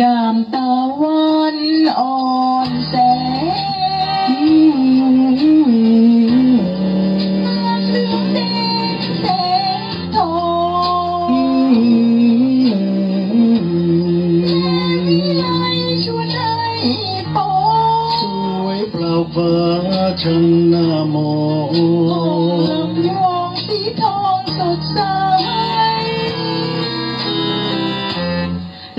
ยามตะวันอ่อนแสง ช่างน่ามองมองลำยองสีทองสดใส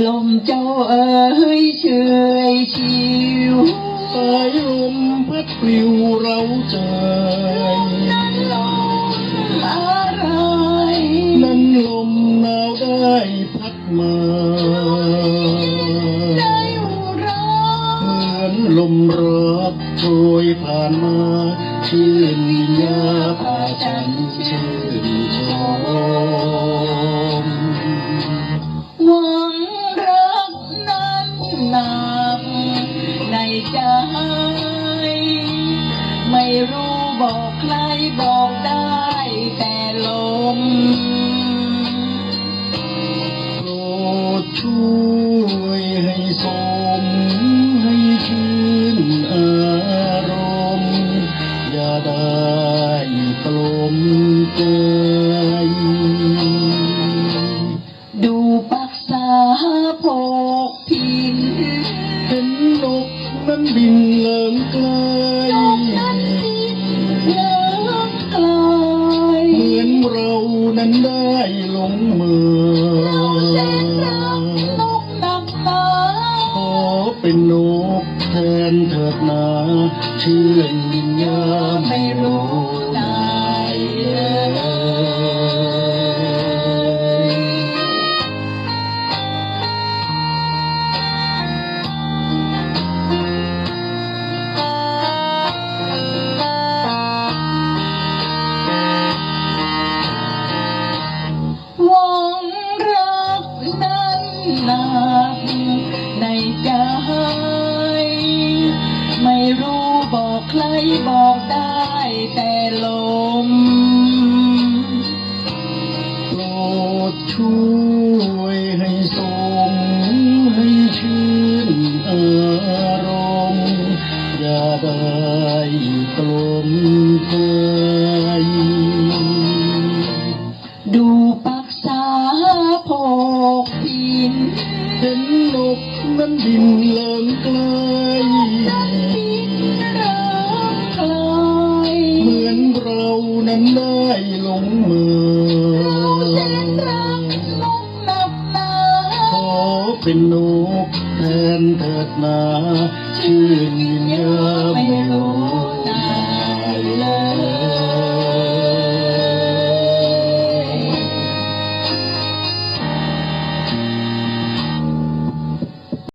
ลมเจ้าเอ๋ยเชยชิวสายลมพัดปลิวเราใจนั้นลมอะไรนั้นลมหนาวได้พัดมา มรักโชยผ่านมา ชื่นวิญญาพาฉันชื่นชมหวังรักนั้นนักในใจ ไม่รู้บอกใครบอกได้แต่ลมโปรดช่วยให้สม กนั้นบินเลิงไกลนกนั้นบินเลิงไกลเหมือนเรานั้นได้หลงเมือเราแสนรักนกหนักหนาขอเป็นนกแทนเถิดนาชื่นวิญญาณไม่รู้ไหนเหนักในใจ ไม่รู้บอกใครบอกได้แต่ลมโปรดช่วยให้สมให้ชื่นอารมณ์อย่าได้กลมเกย เป็นนกแทนเถิดนาชื่นยินยามไม่รู้ใจเลย